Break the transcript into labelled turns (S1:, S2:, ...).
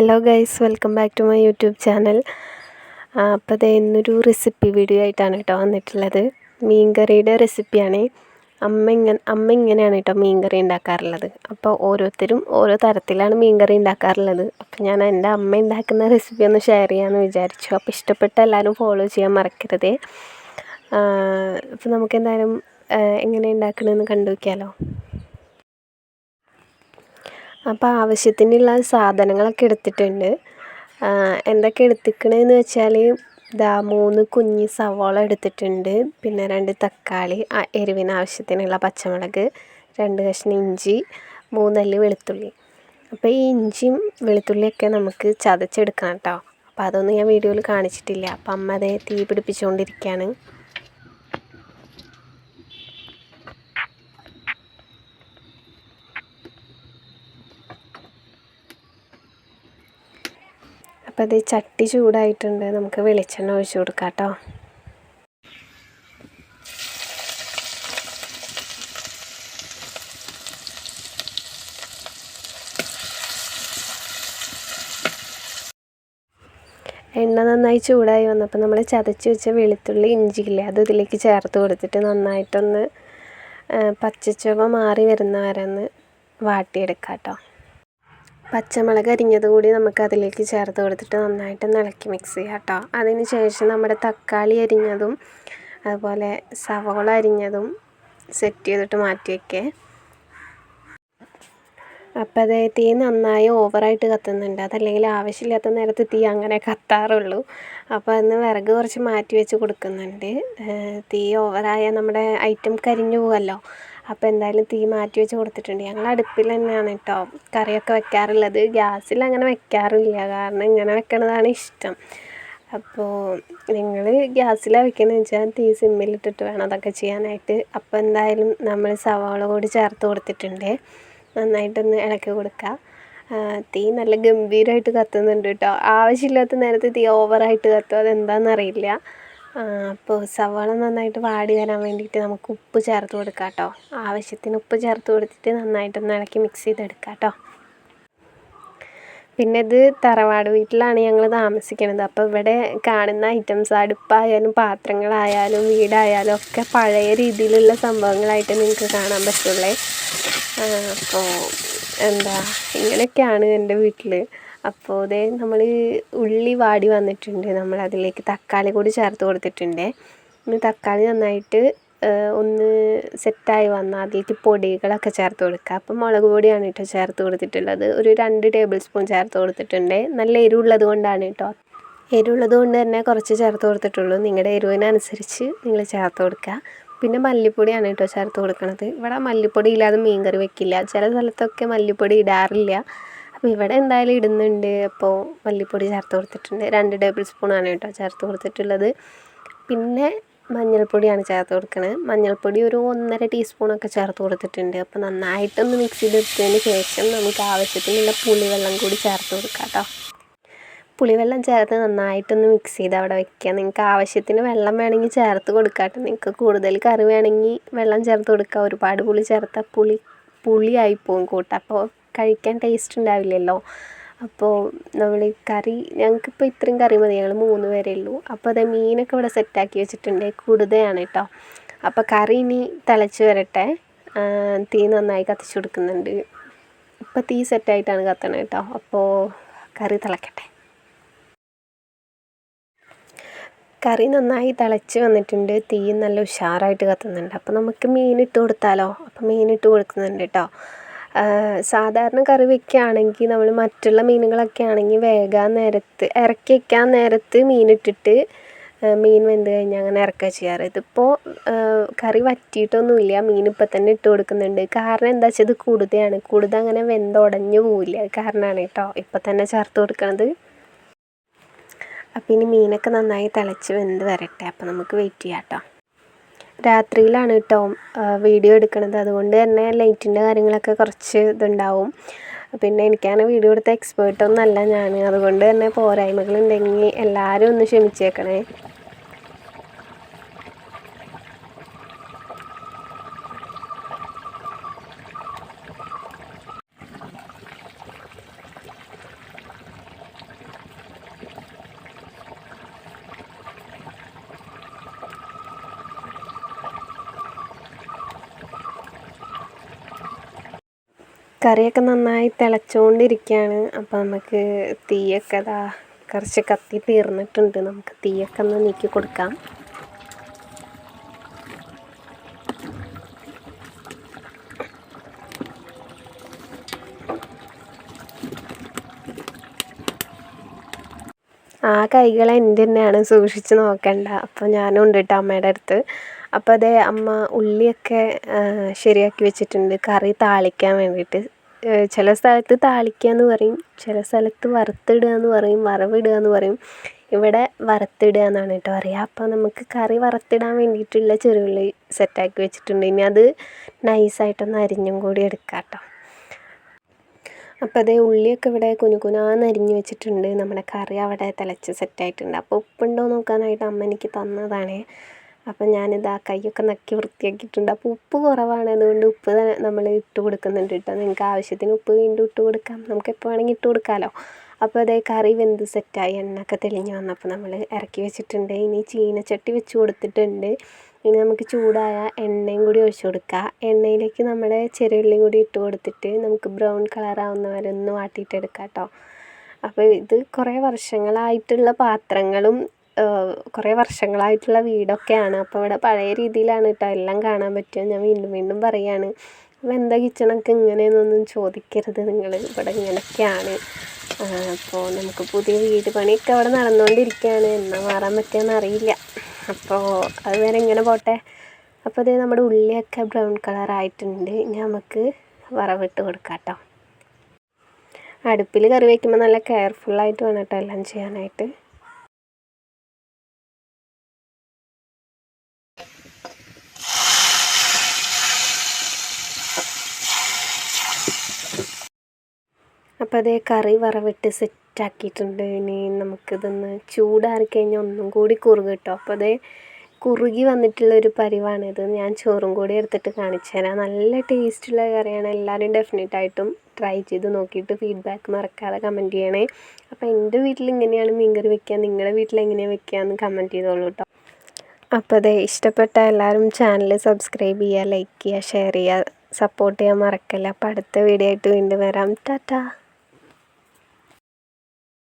S1: Hello guys welcome back to my YouTube channel അപ്പോൾ അത് ഇന്നൊരു റെസിപ്പി വീഡിയോ ആയിട്ടാണ് കേട്ടോ വന്നിട്ടുള്ളത്. മീൻ കറിയുടെ റെസിപ്പിയാണ് അമ്മ ഇങ്ങനെ അമ്മ ഇങ്ങനെയാണ് കേട്ടോ മീൻകറി ഉണ്ടാക്കാറുള്ളത്. അപ്പോൾ ഓരോരുത്തരും ഓരോ തരത്തിലാണ് മീൻ കറി ഉണ്ടാക്കാറുള്ളത്. അപ്പോൾ ഞാൻ എന്റെ അമ്മ ഉണ്ടാക്കുന്ന റെസിപ്പി ഒന്ന് ഷെയർ ചെയ്യാമെന്ന് വിചാരിച്ചു. അപ്പോൾ ഇഷ്ടപ്പെട്ട എല്ലാവരും ഫോളോ ചെയ്യാൻ മറക്കരുതേ. അപ്പോൾ നമുക്ക് എന്തായാലും എങ്ങനെ ഉണ്ടാക്കണമെന്ന് കണ്ടു നോക്കിയാലോ അപ്പോൾ ആവശ്യത്തിനുള്ള സാധനങ്ങളൊക്കെ എടുത്തിട്ടുണ്ട്. എന്തൊക്കെ എടുത്തിക്കണതെന്ന് വെച്ചാൽ ഇതാ മൂന്ന് കുഞ്ഞ് സവോള എടുത്തിട്ടുണ്ട്. പിന്നെ രണ്ട് തക്കാളി എരിവിന് ആവശ്യത്തിനുള്ള പച്ചമുളക് രണ്ട് കഷ്ണം ഇഞ്ചി മൂന്നല്ലി വെളുത്തുള്ളി. അപ്പോൾ ഈ ഇഞ്ചിയും വെളുത്തുള്ളിയൊക്കെ നമുക്ക് ചതച്ചെടുക്കണം കേട്ടോ. അപ്പോൾ അതൊന്നും ഞാൻ വീഡിയോയിൽ കാണിച്ചിട്ടില്ല. അപ്പം അമ്മ അതേ തീ പിടിപ്പിച്ചുകൊണ്ടിരിക്കുകയാണ് അപ്പോൾ അത് ചട്ടി ചൂടായിട്ടുണ്ട്. നമുക്ക് വെളിച്ചെണ്ണ ഒഴിച്ചു കൊടുക്കാം കേട്ടോ എണ്ണ നന്നായി ചൂടായി വന്നപ്പോൾ നമ്മൾ ചതച്ച് വെച്ച വെളുത്തുള്ളി ഇഞ്ചിയില്ലേ അത് ഇതിലേക്ക് ചേർത്ത് കൊടുത്തിട്ട് നന്നായിട്ടൊന്ന് പച്ചച്ചുവ മാറി വരുന്ന വരെ ഒന്ന് വാട്ടിയെടുക്കാം കേട്ടോ പച്ചമുളക് അരിഞ്ഞത് കൂടി നമുക്ക് അതിലേക്ക് ചേർത്ത് കൊടുത്തിട്ട് നന്നായിട്ട് ഇളക്കി മിക്സ് ചെയ്യാം കേട്ടോ. അതിന് ശേഷം നമ്മുടെ തക്കാളി അരിഞ്ഞതും അതുപോലെ സവോള അരിഞ്ഞതും സെറ്റ് ചെയ്തിട്ട് മാറ്റി വയ്ക്കേ അപ്പോൾ അതേ തീ നന്നായി ഓവറായിട്ട് കത്തുന്നുണ്ട്. അതല്ലെങ്കിൽ ആവശ്യമില്ലാത്ത നേരത്ത് തീ അങ്ങനെ കത്താറുള്ളൂ. അപ്പോൾ അന്ന് വിറക് കുറച്ച് മാറ്റി വെച്ച് കൊടുക്കുന്നുണ്ട്. തീ ഓവറായാൽ നമ്മുടെ ഐറ്റം കരിഞ്ഞു പോകുമല്ലോ അപ്പോൾ എന്തായാലും തീ മാറ്റി വെച്ച് കൊടുത്തിട്ടുണ്ട്. ഞങ്ങൾ അടുപ്പിൽ തന്നെയാണ് കേട്ടോ കറിയൊക്കെ വെക്കാറുള്ളത്. ഗ്യാസിൽ അങ്ങനെ വെക്കാറില്ല. കാരണം ഇങ്ങനെ വെക്കണതാണ് ഇഷ്ടം. അപ്പോൾ നിങ്ങൾ ഗ്യാസിലാണ് വെക്കുന്നത് വെച്ചാൽ തീ സിമ്മിലിട്ടിട്ട് വേണം അതൊക്കെ ചെയ്യാനായിട്ട്. അപ്പോൾ എന്തായാലും നമ്മൾ സവാള കൂടി ചേർത്ത് കൊടുത്തിട്ടുണ്ട്. നന്നായിട്ടൊന്ന് ഇളക്കി കൊടുക്കുക തീ നല്ല ഗംഭീരമായിട്ട് കത്തുന്നുണ്ട് കേട്ടോ ആവശ്യമില്ലാത്ത നേരത്ത് തീ ഓവറായിട്ട് കത്തും അതെന്താണെന്നറിയില്ല അപ്പോൾ സവാള നന്നായിട്ട് വാടി വരാൻ വേണ്ടിയിട്ട് നമുക്ക് ഉപ്പ് ചേർത്ത് കൊടുക്കാം കേട്ടോ. ആവശ്യത്തിന് ഉപ്പ് ചേർത്ത് കൊടുത്തിട്ട് നന്നായിട്ടൊന്ന് ഇളക്കി മിക്സ് ചെയ്തെടുക്കാം കേട്ടോ. പിന്നെ ഇത് തറവാട് വീട്ടിലാണ് ഞങ്ങൾ താമസിക്കുന്നത് അപ്പോൾ ഇവിടെ കാണുന്ന ഐറ്റംസ് അടുപ്പായാലും പാത്രങ്ങളായാലും വീടായാലും ഒക്കെ പഴയ രീതിയിലുള്ള സംഭവങ്ങളായിട്ട് നിങ്ങൾക്ക് കാണാൻ പറ്റുള്ളേ. അപ്പോൾ എന്താ ഇങ്ങനെയൊക്കെയാണ് എന്റെ വീട്ടിൽ അപ്പോൾ ദേ നമ്മൾ ഉള്ളി വാടി വന്നിട്ടുണ്ട്. നമ്മൾ അതിലേക്ക് തക്കാളി കൂടി ചേർത്ത് കൊടുത്തിട്ടുണ്ട്. ഇനി തക്കാളി നന്നായിട്ട് ഒന്ന് സെറ്റായി വന്നാൽ അതിലേക്ക് പൊടികളൊക്കെ ചേർത്ത് കൊടുക്കുക. അപ്പം മുളക് പൊടിയാണ് കേട്ടോ ചേർത്ത് കൊടുത്തിട്ടുള്ളത്. ഒരു രണ്ട് ടേബിൾ സ്പൂൺ ചേർത്ത് കൊടുത്തിട്ടുണ്ട്. നല്ല എരിവുള്ളത് കൊണ്ടാണ് കേട്ടോ. എരിവുള്ളത് കൊണ്ട് തന്നെ കുറച്ച് ചേർത്ത് കൊടുത്തിട്ടുള്ളൂ. നിങ്ങളുടെ എരിവിനനുസരിച്ച് നിങ്ങൾ ചേർത്ത് കൊടുക്കുക. പിന്നെ മല്ലിപ്പൊടിയാണ് കേട്ടോ ചേർത്ത് കൊടുക്കുന്നത് ഇവിടെ മല്ലിപ്പൊടി ഇല്ലാതെ മീൻ കറി വെക്കില്ല. ചില സ്ഥലത്തൊക്കെ മല്ലിപ്പൊടി ഇടാറില്ല. ഇവിടെ എന്തായാലും ഇടുന്നുണ്ട്. അപ്പോൾ മല്ലിപ്പൊടി ചേർത്ത് കൊടുത്തിട്ടുണ്ട്. രണ്ട് ടേബിൾ സ്പൂണാണ് കേട്ടോ ചേർത്ത് കൊടുത്തിട്ടുള്ളത്. പിന്നെ മഞ്ഞൾപ്പൊടിയാണ് ചേർത്ത് കൊടുക്കുന്നത് മഞ്ഞൾപ്പൊടി ഒരു ഒന്നര ടീസ്പൂണൊക്കെ ചേർത്ത് കൊടുത്തിട്ടുണ്ട്. അപ്പോൾ നന്നായിട്ടൊന്ന് മിക്സ് ചെയ്തെടുത്തതിന് ശേഷം നമുക്ക് ആവശ്യത്തിനുള്ള പുളിവെള്ളം കൂടി ചേർത്ത് കൊടുക്കാം കേട്ടോ. പുളിവെള്ളം ചേർത്ത് നന്നായിട്ടൊന്ന് മിക്സ് ചെയ്ത് അവിടെ വെക്കുക നിങ്ങൾക്ക് ആവശ്യത്തിന് വെള്ളം വേണമെങ്കിൽ ചേർത്ത് കൊടുക്കാട്ടോ നിങ്ങൾക്ക് കൂടുതൽ കറി വേണമെങ്കിൽ വെള്ളം ചേർത്ത് കൊടുക്കുക ഒരുപാട് പുളി ചേർത്താൽ പുളി പുളിയായി പോകും കൂട്ട. അപ്പോൾ കഴിക്കാൻ ടേസ്റ്റ് ഉണ്ടാവില്ലല്ലോ. അപ്പോൾ നമ്മൾ കറി ഞങ്ങൾക്കിപ്പോൾ ഇത്രയും കറി മതി. ഞങ്ങൾ മൂന്ന് പേരേ ഉള്ളൂ. അപ്പോൾ അത് മീനൊക്കെ ഇവിടെ സെറ്റാക്കി വെച്ചിട്ടുണ്ട്. കൂടുതലാണ് കേട്ടോ അപ്പോൾ കറി ഇനി തിളച്ച് വരട്ടെ. തീ നന്നായി കത്തിച്ചു കൊടുക്കുന്നുണ്ട്. ഇപ്പോൾ തീ സെറ്റായിട്ടാണ് കത്തണത് കേട്ടോ അപ്പോൾ കറി തിളക്കട്ടെ. കറി നന്നായി തിളച്ച് വന്നിട്ടുണ്ട്. തീ നല്ല ഉഷാറായിട്ട് കത്തുന്നുണ്ട്. അപ്പോൾ നമുക്ക് മീൻ കൊടുത്താലോ? അപ്പോൾ മീൻ കൊടുക്കുന്നുണ്ട് കേട്ടോ സാധാരണ കറി വെക്കുകയാണെങ്കിൽ നമ്മൾ മറ്റുള്ള മീനുകളൊക്കെ ആണെങ്കിൽ വേകാൻ നേരത്ത് ഇറക്കി വയ്ക്കാൻ നേരത്ത് മീനിട്ടിട്ട് മീൻ വെന്ത് കഴിഞ്ഞാൽ അങ്ങനെ ഇറക്കുക ചെയ്യാറ്. ഇതിപ്പോൾ കറി വറ്റിയിട്ടൊന്നുമില്ല. മീൻ ഇപ്പം തന്നെ ഇട്ട് കൊടുക്കുന്നുണ്ട്. കാരണം എന്താ വെച്ചാൽ ഇത് കൂടുതലാണ് കൂടുതൽ അങ്ങനെ വെന്തുടഞ്ഞു പോവില്ല. കാരണമാണ് കേട്ടോ. ഇപ്പം തന്നെ ചേർത്ത് കൊടുക്കണത്. അപ്പം ഇനി മീനൊക്കെ നന്നായി തിളച്ച് വെന്ത് വരട്ടെ. അപ്പം നമുക്ക് വെയിറ്റ് ചെയ്യാം കേട്ടോ. രാത്രിയിലാണ് കേട്ടോ വീഡിയോ എടുക്കുന്നത് അതുകൊണ്ട് തന്നെ ലൈറ്റിന്റെ കാര്യങ്ങളൊക്കെ കുറച്ച് ഇതുണ്ടാവും. പിന്നെ എനിക്കാണ് വീഡിയോ എടുത്ത എക്സ്പേർട്ടൊന്നുമല്ല ഞാൻ അതുകൊണ്ട് തന്നെ പോരായ്മകളുണ്ടെങ്കിൽ എല്ലാവരും ഒന്ന് ക്ഷമിച്ചേക്കണേ. കറിയൊക്കെ നന്നായി തിളച്ചുകൊണ്ടിരിക്കുകയാണ് അപ്പോൾ നമുക്ക് തീയൊക്കെ അതാ കുറച്ച് കത്തി തീർന്നിട്ടുണ്ട്. നമുക്ക് തീയൊക്കെ ഒന്ന് നീക്കി കൊടുക്കാം. ആ കൈകൾ എന്റെ തന്നെയാണ് സൂക്ഷിച്ച് നോക്കണ്ട. അപ്പോൾ ഞാനും ഉണ്ട് കേട്ടോ അമ്മയുടെ അടുത്ത്. അപ്പോൾ അതേ അമ്മ ഉള്ളിയൊക്കെ ശരിയാക്കി വെച്ചിട്ടുണ്ട്. കറി താളിക്കാൻ വേണ്ടിയിട്ട്. ചില സ്ഥലത്ത് താളിക്കുക എന്ന് പറയും ചില സ്ഥലത്ത് വറുത്തിടുക എന്ന് പറയും വറവിടുക എന്ന് പറയും. ഇവിടെ വറുത്തിടുക എന്നാണ് കേട്ടോ പറയുക അപ്പോൾ നമുക്ക് കറി വറുത്തിടാൻ വേണ്ടിയിട്ടുള്ള ചെറുള്ളി സെറ്റാക്കി വെച്ചിട്ടുണ്ട്. ഇനി അത് നൈസായിട്ടൊന്ന് അരിഞ്ഞും കൂടി എടുക്കാം കേട്ടോ അപ്പോൾ അതേ ഉള്ളിയൊക്കെ ഇവിടെ കുനുകുനാന്ന് അരിഞ്ഞ് വെച്ചിട്ടുണ്ട്. നമ്മുടെ കറി അവിടെ തിളച്ച് സെറ്റായിട്ടുണ്ട് അപ്പോൾ ഉപ്പുണ്ടോ നോക്കാനായിട്ട് അമ്മ എനിക്ക് തന്നതാണ്. അപ്പം ഞാനിതാ കൈയൊക്കെ നക്കി വൃത്തിയാക്കിയിട്ടുണ്ട്. അപ്പോൾ ഉപ്പ് കുറവാണ് അതുകൊണ്ട് ഉപ്പ് നമ്മൾ ഇട്ട് കൊടുക്കുന്നുണ്ട് കേട്ടോ നിങ്ങൾക്ക് ആവശ്യത്തിന് ഉപ്പ് വീണ്ടും ഇട്ട് കൊടുക്കാം. നമുക്ക് എപ്പോൾ വേണമെങ്കിൽ ഇട്ട് കൊടുക്കാമല്ലോ അപ്പോൾ അതേ കറി വെന്ത് സെറ്റായി. എണ്ണയൊക്കെ തെളിഞ്ഞ് വന്നപ്പോൾ നമ്മൾ ഇറക്കി വെച്ചിട്ടുണ്ട്. ഇനി ചീനച്ചട്ടി വെച്ച് കൊടുത്തിട്ടുണ്ട്. ഇനി നമുക്ക് ചൂടായ എണ്ണയും കൂടി ഒഴിച്ചു കൊടുക്കുക എണ്ണയിലേക്ക് നമ്മുടെ ചെറിയുള്ളി കൂടി ഇട്ട് കൊടുത്തിട്ട് നമുക്ക് ബ്രൗൺ കളറാവുന്ന വരെ ഒന്ന് വാട്ടിയിട്ടെടുക്കാം കേട്ടോ അപ്പോൾ ഇത് കുറേ വർഷങ്ങളായിട്ടുള്ള പാത്രങ്ങളും കുറേ വർഷങ്ങളായിട്ടുള്ള വീടൊക്കെയാണ്. അപ്പോൾ ഇവിടെ പഴയ രീതിയിലാണ് കേട്ടോ എല്ലാം കാണാൻ പറ്റുക. ഞാൻ വീണ്ടും വീണ്ടും പറയുകയാണ് അപ്പോൾ എന്താ കിച്ചണൊക്കെ ഇങ്ങനെയെന്നൊന്നും ചോദിക്കരുത് നിങ്ങൾ ഇവിടെ ഇങ്ങനെയൊക്കെയാണ്. അപ്പോൾ നമുക്ക് പുതിയ വീട് പണിയൊക്കെ അവിടെ നടന്നുകൊണ്ടിരിക്കുകയാണ്. എന്നാൽ മാറാൻ പറ്റുമെന്ന് അറിയില്ല. അപ്പോൾ അത് വരെ ഇങ്ങനെ പോട്ടെ. അപ്പോൾ അതേ നമ്മുടെ ഉള്ളിയൊക്കെ ബ്രൗൺ കളറായിട്ടുണ്ട് നമുക്ക് വറവിട്ട് കൊടുക്കാം കേട്ടോ. അടുപ്പിൽ കറി വയ്ക്കുമ്പോൾ നല്ല കെയർഫുള്ളായിട്ട് വേണം കേട്ടോ എല്ലാം ചെയ്യാനായിട്ട്. അപ്പോൾ അതേ കറി വറവിട്ട് സെറ്റാക്കിയിട്ടുണ്ട് ഇനി നമുക്കിതൊന്ന് ചൂടാറി കഴിഞ്ഞാൽ ഒന്നും കൂടി കുറുകും കേട്ടോ അപ്പോൾ അതേ കുറുകി വന്നിട്ടുള്ള വന്നിട്ടുള്ളൊരു പരിവാണിത്. ഞാൻ ചോറും കൂടി എടുത്തിട്ട് കാണിച്ചു തരാം. നല്ല ടേസ്റ്റുള്ള കറിയാണ്. എല്ലാവരും ഡെഫിനറ്റായിട്ടും ട്രൈ ചെയ്ത് നോക്കിയിട്ട് ഫീഡ്ബാക്ക് മറക്കാതെ കമന്റ് ചെയ്യണേ. അപ്പോൾ എന്റെ വീട്ടിൽ ഇങ്ങനെയാണ് മീൻകറി വെക്കുക. നിങ്ങളുടെ വീട്ടിൽ എങ്ങനെയാണ് വെക്കുക എന്ന് കമന്റ് ചെയ്തോളൂ കേട്ടോ അപ്പോൾ അതെ ഇഷ്ടപ്പെട്ട എല്ലാവരും ചാനൽ സബ്സ്ക്രൈബ് ചെയ്യുക ലൈക്ക് ചെയ്യുക ഷെയർ ചെയ്യുക സപ്പോർട്ട് ചെയ്യാൻ മറക്കല്ല. അപ്പോൾ അടുത്ത വീഡിയോ ആയിട്ട് വീണ്ടും വരാം. ടാറ്റാ.